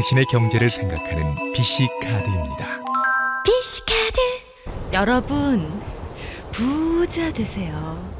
당신의 경제를 생각하는 BC 카드입니다. 비시카드 여러분 부자 되세요.